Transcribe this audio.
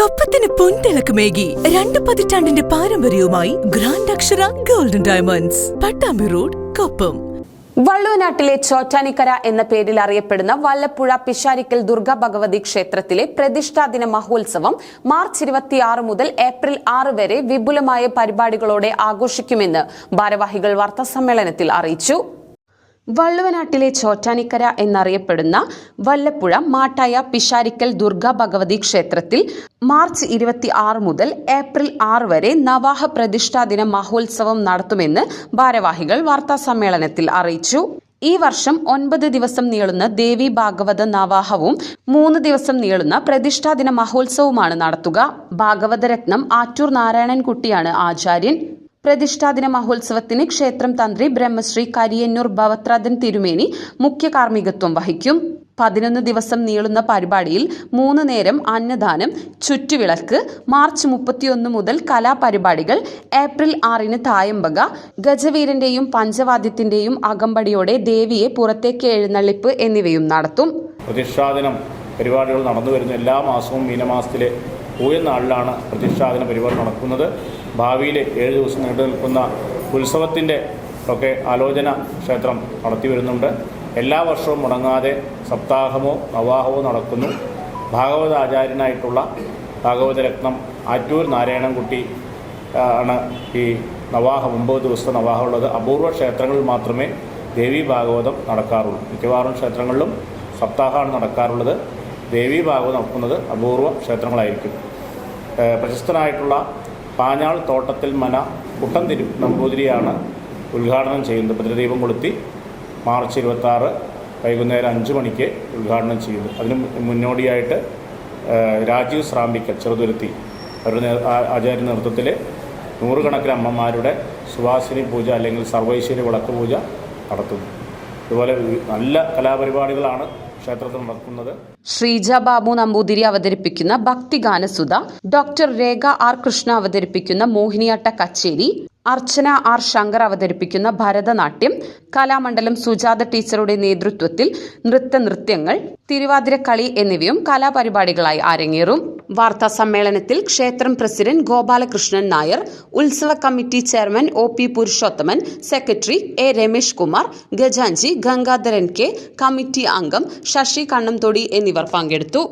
കൊപ്പത്തിന് പൊൻതിളക്കമേകി രണ്ട് പതിറ്റാണ്ടിന്റെ പാരമ്പര്യവുമായി grand Akshara golden diamonds Pattambi road Koppam. വള്ളുവനാട്ടിലെ Chottanikkara എന്ന പേരിൽ അറിയപ്പെടുന്ന വല്ലപ്പുഴ പിശാരിക്കൽ ദുർഗാ ഭഗവതി ക്ഷേത്രത്തിലെ പ്രതിഷ്ഠാദിന മഹോത്സവം മാർച്ച് ഇരുപത്തിയാറ് മുതൽ ഏപ്രിൽ ആറ് വരെ വിപുലമായ പരിപാടികളോടെ ആഘോഷിക്കുമെന്ന് ഭാരവാഹികൾ വാർത്താസമ്മേളനത്തിൽ അറിയിച്ചു. വള്ളുവനാട്ടിലെ ചോറ്റാനിക്കര എന്നറിയപ്പെടുന്ന വല്ലപ്പുഴ മാട്ടായ പിഷാരിക്കൽ ദുർഗാ ഭഗവതി ക്ഷേത്രത്തിൽ മാർച്ച് ഇരുപത്തി ആറ് മുതൽ ഏപ്രിൽ ആറ് വരെ നവാഹ പ്രതിഷ്ഠാ ദിന മഹോത്സവം നടത്തുമെന്ന് ഭാരവാഹികൾ വാർത്താ സമ്മേളനത്തിൽ അറിയിച്ചു. ഈ വർഷം ഒൻപത് ദിവസം നീളുന്ന ദേവി ഭാഗവത നവാഹവും മൂന്ന് ദിവസം നീളുന്ന പ്രതിഷ്ഠാ പ്രതിഷ്ഠാദിന മഹോത്സവവുമാണ് നടത്തുക. ഭാഗവതരത്നം ആറ്റൂർ നാരായണൻകുട്ടിയാണ് ആചാര്യൻ. പ്രതിഷ്ഠാദിന മഹോത്സവത്തിന് ക്ഷേത്രം തന്ത്രി ബ്രഹ്മശ്രീ കരിയന്നൂർ ഭവത്രാദൻ തിരുമേനി മുഖ്യ കാർമ്മികത്വം വഹിക്കും. പതിനൊന്ന് ദിവസം നീളുന്ന പരിപാടിയിൽ മൂന്ന് നേരം അന്നദാനം ചുറ്റുവിളക്ക് മാർച്ച് മുപ്പത്തിയൊന്ന് മുതൽ കലാപരിപാടികൾ ഏപ്രിൽ ആറിന് തായമ്പക ഗജവീരന്റെയും പഞ്ചവാദ്യത്തിന്റെയും അകമ്പടിയോടെ ദേവിയെ പുറത്തേക്ക് എഴുന്നള്ളിപ്പ് എന്നിവയും നടത്തും. പ്രതിഷ്ഠാദിനം പരിപാടികൾ നടന്നു വരുന്ന എല്ലാ മാസവും മീനമാസത്തിലെ പൂയ പൂയനാളിലാണ് പ്രതിഷ്ഠാദിന പരിപാടി നടക്കുന്നത്. ഭാവിയിൽ ഏഴ് ദിവസം നീണ്ടു നിൽക്കുന്ന ഉത്സവത്തിന്റെ ഒക്കെ ആലോചന ക്ഷേത്രം നടത്തി വരുന്നുണ്ട് എല്ലാ വർഷവും മുടങ്ങാതെ സപ്താഹമോ നവാഹമോ നടക്കുന്നു. ഭാഗവത ആചാര്യനായിട്ടുള്ള ഭാഗവതരത്നം ആറ്റൂർ നാരായണൻകുട്ടി ആണ് ഈ നവാഹം ഒമ്പത് ദിവസത്തെ നവാഹമുള്ളത്. അപൂർവ ക്ഷേത്രങ്ങളിൽ മാത്രമേ ദേവി ഭാഗവതം നടക്കാറുള്ളൂ. മിക്കവാറും ക്ഷേത്രങ്ങളിലും സപ്താഹമാണ് നടക്കാറുള്ളത്. ദേവി ഭാഗവതം നടക്കുന്നത് അപൂർവ ക്ഷേത്രങ്ങളായിരിക്കും. പ്രശസ്തനായിട്ടുള്ള പാഞ്ഞാൾ തോട്ടത്തിൽ മന കുട്ടന്തിരു നമ്പൂതിരിയാണ് ഉദ്ഘാടനം ചെയ്യുന്നത്. ഭദ്രദീപം കൊളുത്തി മാർച്ച് ഇരുപത്താറ് വൈകുന്നേരം അഞ്ച് മണിക്ക് ഉദ്ഘാടനം ചെയ്യുന്നു. അതിന് മുന്നോടിയായിട്ട് രാജീവ് ശ്രാമ്പിക്കൽ ചെറുതുരുത്തി അവരുടെ ആചാര്യ നേതൃത്വത്തിൽ നൂറുകണക്കിന് അമ്മമാരുടെ സുവാസിനി പൂജ അല്ലെങ്കിൽ സർവൈശ്വര്യ വിളക്ക് പൂജ നടത്തുന്നു. അതുപോലെ നല്ല കലാപരിപാടികളാണ് ക്ഷേത്രത്തിൽ നടക്കുന്നത്. ശ്രീജ ബാബു നമ്പൂതിരി അവതരിപ്പിക്കുന്ന ഭക്തിഗാനസുധ ഡോക്ടർ രേഖ ആർ കൃഷ്ണ അവതരിപ്പിക്കുന്ന മോഹിനിയാട്ട കച്ചേരി അർച്ചന ആർ ശങ്കർ അവതരിപ്പിക്കുന്ന ഭരതനാട്യം കലാമണ്ഡലം സുജാത ടീച്ചറുടെ നേതൃത്വത്തിൽ നൃത്ത നൃത്യങ്ങൾ തിരുവാതിരക്കളി എന്നിവയും കലാപരിപാടികളായി അരങ്ങേറും. വാർത്താ സമ്മേളനത്തിൽ ക്ഷേത്രം പ്രസിഡന്റ് ഗോപാലകൃഷ്ണൻ നായർ ഉത്സവ committee chairman O P Purushothaman secretary A Ramesh Kumar ഗജാൻജി Gangadharan K committee അംഗം ശശി കണ്ണംതൊടി എന്നിവർ പങ്കെടുത്തു.